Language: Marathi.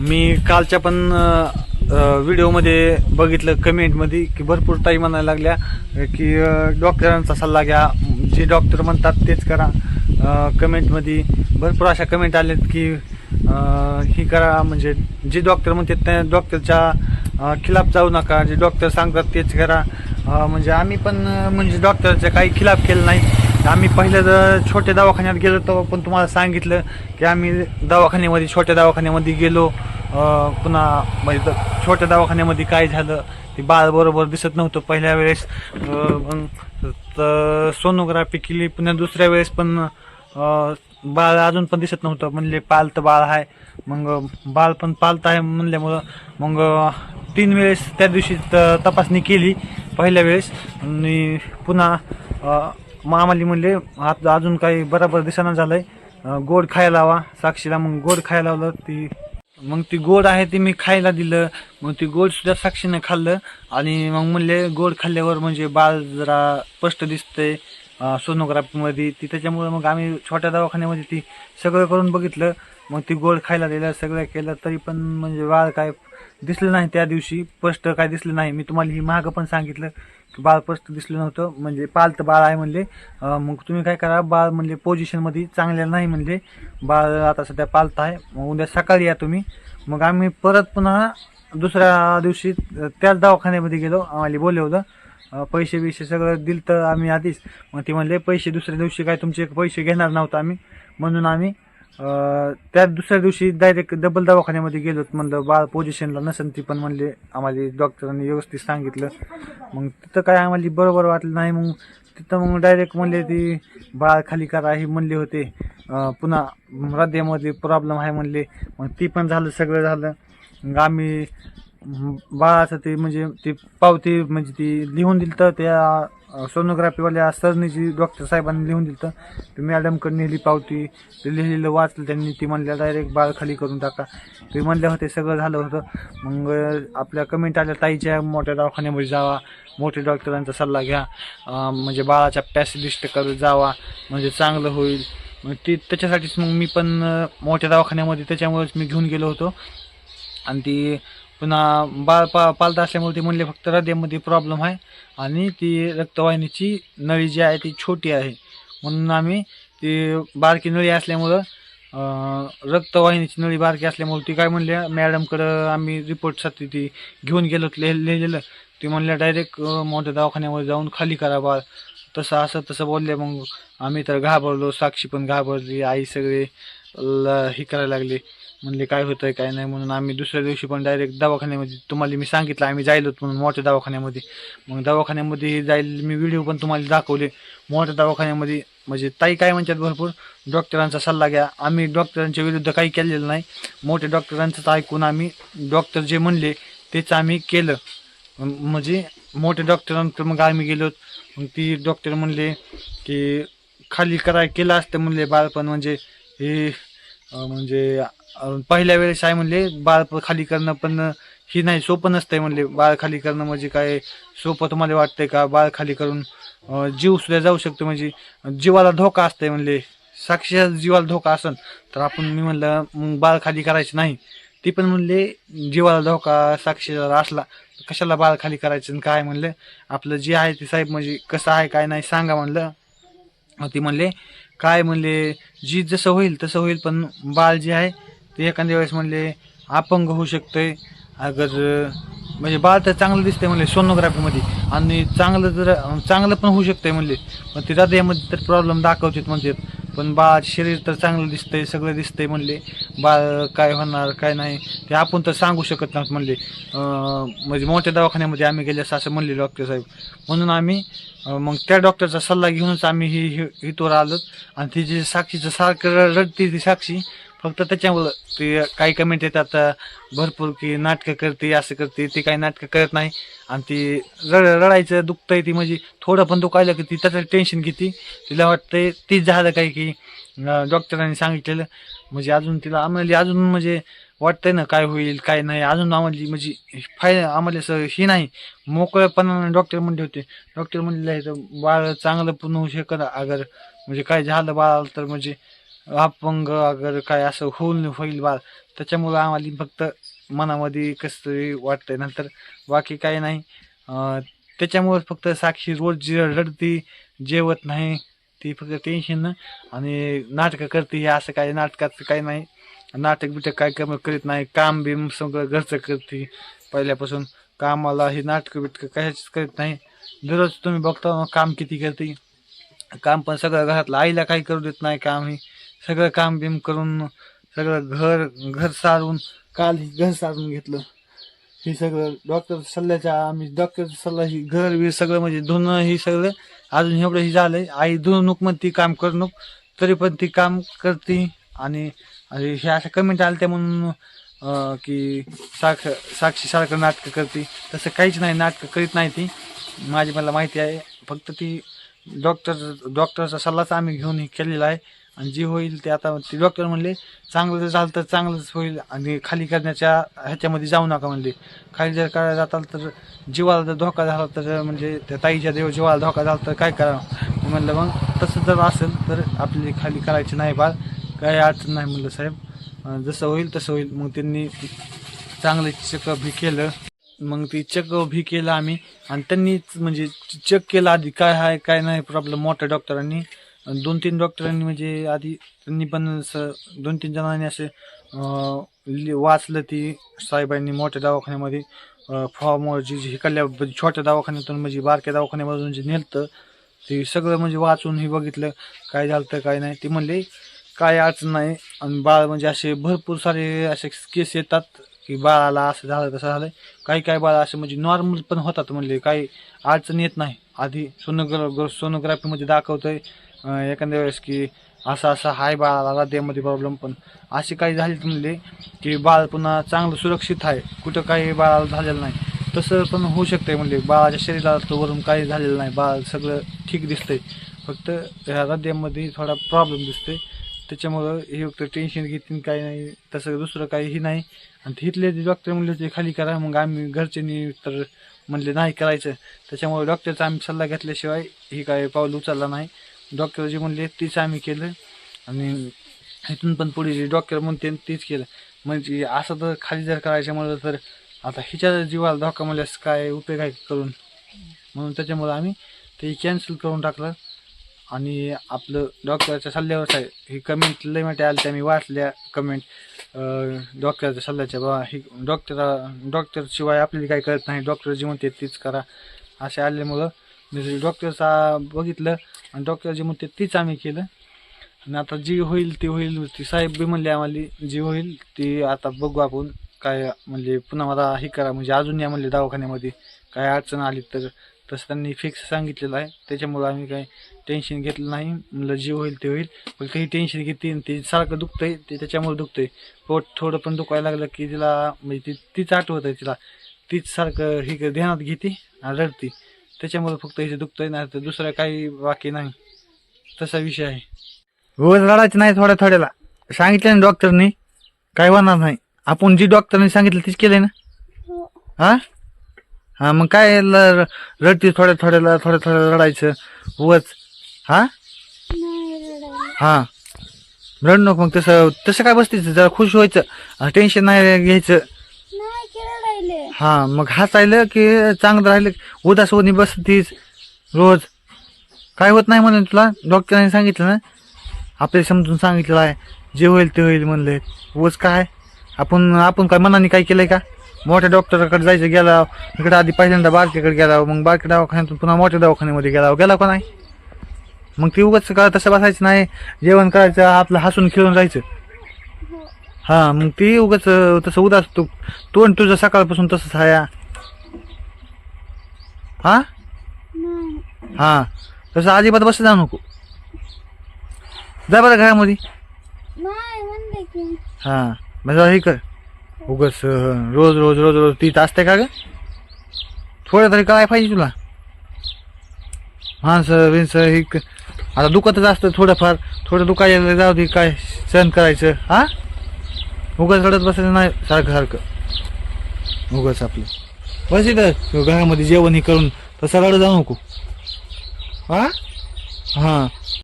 मी कालच्या पण व्हिडिओमध्ये बघितलं कमेंटमध्ये की भरपूर ताई म्हणायला लागल्या की डॉक्टरांचा सल्ला घ्या जे डॉक्टर म्हणतात तेच करा. कमेंटमध्ये भरपूर अशा कमेंट आल्यात की ही करा म्हणजे जे डॉक्टर म्हणतात त्या डॉक्टरच्या खिलाफ जाऊ नका जे डॉक्टर सांगतात तेच करा. म्हणजे आम्ही पण म्हणजे डॉक्टरच्या काही खिलाफ केलं नाही आम्ही पहिलं जर छोट्या दवाखान्यात गेलो तर पण तुम्हाला सांगितलं की आम्ही दवाखान्यामध्ये छोट्या दवाखान्यामध्ये गेलो. पुन्हा म्हणजे छोट्या दवाखान्यामध्ये काय झालं ते बाळ बरोबर दिसत नव्हतं पहिल्या वेळेस. मग सोनोग्राफी केली पुन्हा दुसऱ्या वेळेस पण बाळ अजून पण दिसत नव्हतं. म्हणले पालतं बाळ आहे. मग बाळ पण पालतं आहे म्हणल्यामुळं मग तीन वेळेस त्या दिवशी त- तपासणी केली पहिल्या वेळेस. आणि पुन्हा मामाली म्हणले आता अजून काही बरोबर दिसाना झालंय. आहे गोड खायला लावा. साक्षीला मग गोड खायला लावलं. ती मग ती गोड आहे ती मी खायला दिलं. मग ती गोड सुद्धा साक्षीने खाल्लं. आणि मग म्हणले गोड खाल्ल्यावर म्हणजे बाळ जरा स्पष्ट दिसतंय. सोनोग्राफीमध्ये ती त्याच्यामुळे मग आम्ही छोट्या दवाखान्यामध्ये ती सगळं करून बघितलं. मग ती गोड खायला दिलं सगळं केलं तरी पण म्हणजे बाळ काय दिसलं नाही त्या दिवशी. स्पष्ट काय दिसलं नाही. मी तुम्हाला ही मागं पण सांगितलं की बाळ स्पष्ट दिसलं नव्हतं. म्हणजे पालतं बाळ आहे म्हणले. मग तुम्ही काय करा बाळ म्हणले पोझिशनमध्ये चांगल्या नाही म्हणले. बाळ आता सध्या पालतं आहे. मग उद्या सकाळी या तुम्ही. मग आम्ही परत पुन्हा दुसऱ्या दिवशी त्याच दवाखान्यामध्ये गेलो. आम्हाला बोलवलं पैसे बिसे सगळं दिलं तर आम्ही आधीच. मग ते म्हणले पैसे दुसऱ्या दिवशी काय तुमचे पैसे घेणार नव्हतं आम्ही. म्हणून आम्ही त्या दुसऱ्या दिवशी डायरेक्ट डबल दवाखान्यामध्ये गेलो म्हणलं बाळ पोझिशनला नसेल ती पण म्हणले आम्हाला डॉक्टरांनी व्यवस्थित सांगितलं. मग तिथं काय आम्हाला बरोबर वाटलं नाही. मग तिथं मग डायरेक्ट म्हणले ती बाळ खाली करा हे म्हणले होते. पुन्हा हृदयामध्ये प्रॉब्लेम आहे म्हणले. मग ती पण झालं सगळं झालं. मग आम्ही बाळाचं ते म्हणजे ती पावती म्हणजे ती लिहून दिलं तर त्या सोनोग्राफीवाल्या सरनीची डॉक्टर साहेबांनी लिहून दिलं तर मॅडमकडे नेली पावती. ते लिहिलेलं वाचलं त्यांनी. ती म्हणल्या डायरेक्ट बाळ खाली करून टाका. ते म्हणल्या होते सगळं झालं होतं. मग आपल्या कमेंट आल्या ताईच्या मोठ्या दवाखान्यामध्ये जावा. मोठ्या डॉक्टरांचा सल्ला घ्या. म्हणजे बाळाच्या पॅसिलिस्ट कर जावा. म्हणजे चांगलं होईल. मग ती त्याच्यासाठीच मग मी पण मोठ्या दवाखान्यामध्ये त्याच्यामुळेच मी घेऊन गेलो होतो. आणि ती पुन्हा बाळ पा पालता असल्यामुळे ते म्हणले फक्त हृदयामध्ये प्रॉब्लेम आहे आणि ती रक्तवाहिनीची नळी जी आहे ती छोटी आहे. म्हणून आम्ही ती बारकी नळी असल्यामुळं रक्तवाहिनीची नळी बारकी असल्यामुळे ती काय म्हणल्या मॅडमकडं आम्ही रिपोर्टसाठी ती घेऊन गेलो लिह लिहिलेलं. ते म्हणल्या डायरेक्ट मोठ्या दवाखान्यामध्ये जाऊन खाली करा बाळ. तसं असं तसं बोलले मग आम्ही तर घाबरलो साक्षी पण घाबरली आई सगळे ल हे करायला लागले. म्हणले काय होतंय काय नाही म्हणून आम्ही दुसऱ्या दिवशी पण डायरेक्ट दवाखान्यामध्ये तुम्हाला मी सांगितलं आम्ही जायलो म्हणून मोठ्या दवाखान्यामध्ये. मग दवाखान्यामध्ये जाईल मी व्हिडिओ पण तुम्हाला दाखवले. मोठ्या दवाखान्यामध्ये म्हणजे ताई काय म्हणतात भरपूर डॉक्टरांचा सल्ला घ्या. आम्ही डॉक्टरांच्या विरुद्ध काही केलेलं नाही. मोठ्या डॉक्टरांचंच ऐकून आम्ही डॉक्टर जे म्हणले तेच आम्ही केलं. म्हणजे मोठ्या डॉक्टरांकडे मग आम्ही गेलो मग ती डॉक्टर म्हणले की खाली कराय केलं असतं म्हणले बाळपण म्हणजे हे म्हणजे पहिल्या वेळेस आहे म्हणले बाळ खाली करणं पण ही नाही सोपं नसतंय म्हणले. बाळ खाली करणं म्हणजे काय? सोपं तुम्हाला वाटतंय का? बाळ खाली करून जीव सुद्धा जाऊ शकतो म्हणजे जीवाला धोका असतंय म्हणले. साक्षी जीवाला धोका असन. तर आपण मी म्हणलं मग बाळ खाली करायचं नाही. ती पण म्हणले जीवाला धोका साक्षी जर असला कशाला बाळ खाली करायचं आणि काय म्हणलं? आपलं जे आहे ते साहेब म्हणजे कसं आहे काय नाही सांगा म्हणलं. ती म्हणले काय म्हणले? जी जसं होईल तसं होईल पण बाळ जे आहे ते एखाद्या वेळेस म्हणले अपंग होऊ शकतंय. अगर म्हणजे बाळ तर चांगलं दिसतंय म्हणले सोनोग्राफीमध्ये आणि चांगलं जर चांगलं पण होऊ शकतंय म्हणले. पण ते हृदयामध्ये तर प्रॉब्लेम दाखवतात म्हणजे पण बाळ शरीर तर चांगलं दिसतंय सगळं दिसतंय म्हणले. बाळ काय होणार काय नाही ते आपण तर सांगू शकत नाहीत म्हणले. म्हणजे मोठ्या दवाखान्यामध्ये आम्ही गेले असं असं म्हणले डॉक्टर साहेब. म्हणून आम्ही मग त्या डॉक्टरचा सल्ला घेऊनच आम्ही ही हितवर आलो आणि ती जी साक्षीचं सारखं रडते ती साक्षी फक्त त्याच्यामुळं ते काही कमेंट येतात भरपूर की नाटकं करते असं करते ती काही नाटकं करत नाही. आणि ती रड रडायचं दुखतंय ती म्हणजे थोडं पण दुखायलं की ती त्याचं टेन्शन घेते. तिला वाटतंय तीच झालं काय की डॉक्टरांनी सांगितलेलं. म्हणजे अजून तिला आम्हाला अजून म्हणजे वाटतंय ना काय होईल काय नाही. अजून आम्हाला म्हणजे फाय आम्हाला असं हे नाही. मोकळेपणानं डॉक्टर म्हणले होते. डॉक्टर म्हणले तर बाळ चांगलं पूर्ण होऊ शकत अगर म्हणजे काय झालं बाळाला तर म्हणजे अपंग अगर काय असं होऊन होईल बाळ. त्याच्यामुळं आम्हाला फक्त मनामध्ये कसं तरी वाटतंय. नंतर बाकी काही नाही. त्याच्यामुळं फक्त साक्षी रोज जी रडती जेवत नाही. ती फक्त टेन्शन आणि नाटकं करते. हे असं काही नाटकाचं काही नाही. नाटक बिटक काय कमी करीत नाही. काम बिम सगळं घरचं करते. पहिल्यापासून कामाला हे नाटकं बिटकं काहीच करीत नाही. दररोज तुम्ही बघता काम किती करते. काम पण सगळं घरातलं आईला काही करू देत नाही काम हे सगळं काम बिम करून सगळं घर घर सारून काल घर सारून घेतलं. हे सगळं डॉक्टर सल्ल्याच्या आम्ही डॉक्टर सल्ला ही घर बी सगळं म्हणजे धुणं हे सगळं अजून एवढं ही झालंय. आई धुणूक मग ती काम करणूक. तरी पण ती काम करते आणि आणि हे अशा कमेंट आल्या त्या म्हणून की साख साक्षी सारखं नाटकं करते. तसं काहीच नाही नाटकं करीत नाही ती. माझी मला माहिती आहे. फक्त ती डॉक्टर डॉक्टरचा सल्लाच आम्ही घेऊन हे केलेला आहे. आणि जे होईल ते आता ते डॉक्टर म्हणले चांगलं जर झालं तर चांगलंच होईल आणि खाली करण्याच्या ह्याच्यामध्ये जाऊ नका म्हणले. खाली जर करायला जाताल तर जीवाला जर धोका झाला तर म्हणजे त्या ताईच्या देव जीवाला धोका झाला तर काय करावं? म्हणलं मग तसं जर असेल तर आपली खाली करायची नाही बाळ काही अडचण नाही म्हणलं साहेब. जसं होईल तसं होईल. मग त्यांनी चांगलं चेकअप बी केलं. मग ती चेकअप बी केलं आम्ही. आणि त्यांनीच म्हणजे चेक केलं आधी काय आहे काय नाही प्रॉब्लेम मोठ्या डॉक्टरांनी दोन तीन डॉक्टरांनी म्हणजे आधी त्यांनी पण असं दोन तीन जणांनी असे लि- वाचलं ती साहेबांनी मोठ्या दवाखान्यामध्ये. फॉर्मवर जी जी इकडल्या छोट्या दवाखान्यातून म्हणजे बारक्या दवाखान्यामधून जे नेलतं ते सगळं म्हणजे वाचून हे बघितलं काय झालं तर काय नाही. ते म्हणले काय अडचण नाही. आणि बाळ म्हणजे असे भरपूर सारे असे केस येतात की बाळाला असं झालं तसं झालं काही काही बाळ असे म्हणजे नॉर्मल पण होतात म्हणले. काही अडचण येत नाही. आधी सोनोग्र सोनोग्राफीमध्ये दाखवतंय. एखाद्या वेळेस की असं असं हाय बाळाला हृदयामध्ये प्रॉब्लेम पण असे काही झाले म्हणले की बाळ पुन्हा चांगलं सुरक्षित आहे. कुठं काही बाळाला झालेलं नाही. तसं पण होऊ शकतंय म्हणले. बाळाच्या शरीरात वरून काही झालेलं नाही. बाळ सगळं ठीक दिसतंय. फक्त ह्या हृदयामध्ये थोडा प्रॉब्लेम दिसतोय. त्याच्यामुळं हे फक्त टेन्शन घेतील काही नाही. तसं दुसरं काहीही नाही. आणि तिथले डॉक्टर म्हणले ते खाली करा. मग आम्ही घरच्यांनी तर म्हणले नाही करायचं. त्याच्यामुळे डॉक्टरचा आम्ही सल्ला घेतल्याशिवाय ही काय पाऊल उचलला नाही. डॉक्टर जे म्हणले तीच आम्ही केलं. आणि इथून पण पुढे जे डॉक्टर म्हणते तीच केलं. म्हणजे असं तर खाली जर करायचं म्हणलं तर आता हिच्या जीवाला धोका म्हणल्यास काय उपयोग आहे करून? म्हणून त्याच्यामुळं आम्ही ते कॅन्सल करून टाकलं. आणि आपलं डॉक्टरच्या सल्ल्यावर आहे ही कमेंट लय मोठ्या आल्या त्या मी वाचल्या कमेंट डॉक्टरच्या सल्ल्याच्या. बाबा ही डॉक्टर डॉक्टरशिवाय आपल्याला काही कळत नाही. डॉक्टर जे म्हणते तीच करा. असे आल्यामुळं मी डॉक्टरचा बघितलं आणि डॉक्टर जे म्हणते तीच आम्ही केलं. आणि आता जी होईल ती होईल ती साहेब बी म्हणले आम्हाला जी होईल ती आता बघू आपण काय म्हणजे पुन्हा मला हे करा म्हणजे अजून या म्हणले दवाखान्यामध्ये काय अडचण आली तर. तसं त्यांनी फिक्स सांगितलेलं आहे. त्याच्यामुळं आम्ही काही टेन्शन घेतलं नाही. म्हणलं जे होईल ते होईल. पण काही टेन्शन घेते आणि ते सारखं दुखतं आहे ते त्याच्यामुळे दुखतंय. पोट थोडं पण दुखायला लागलं की तिला म्हणजे ती तीच आठवत आहे तिला. तीच सारखं हे ध्यानात घेते आणि रडते. त्याच्यामुळे फक्त हिचं दुखतंय नाही तर दुसरं काही बाकी नाही. तसा विषय आहे. रोज रडायचं नाही थोड्या थोड्याला. सांगितलं ना डॉक्टरनी काय होणार नाही. आपण जी डॉक्टरने सांगितलं तीच केलंय ना? हो. हा? हा मग काय ल- रडती थोड्या थोड्याला थोड्या थोड्या रडायचं? उगच. हा? हा. रड नको मग तसं तसं काय बसतीच जरा खुश व्हायचं. टेन्शन नाही घ्यायचं. हा मग हसायलं की चांगलं राहिलं उदास होणी बसतीस रोज. काय होत नाही म्हणून तुला? डॉक्टरांनी सांगितलं ना? आपल्याला समजून सांगितलं आहे. जे होईल ते होईल म्हणले. उगाच काय? आपण आपण काय मनाने काय केलंय का? मोठ्या डॉक्टरकडे जायचं गेला इकडे आधी पहिल्यांदा बारकेकडे गेला मग बारक्या दवाखान्यातून पुन्हा मोठ्या दवाखान्यामध्ये गेला गेला का नाही? मग ती उगाच का तसं बसायचं नाही? जेवण करायचं आपलं हसून खेळून जायचं. हा मग ती उगाच तसं उदास तू तोंड तुझं सकाळपासून तसंच साया हा? हा तसं अजिबात बस जाऊ नको. जा बरं घरामध्ये. हा म्हणजे हे कर. उगाच रोज रोज रोज रोज ती असते का ग? थोडं तरी काय पाहिजे तुला. माणसं विणसं हे आता दुखतच असतं थोडंफार. थोडं दुखायला जाऊ दे काय सहन करायचं. हा? उगाच रडत बसायचं नाही सारखं सारखं. उगाच आपलं. बस इथं. घरामध्ये जेवण हे करून तसं रडत जाऊ नको. हा? हां.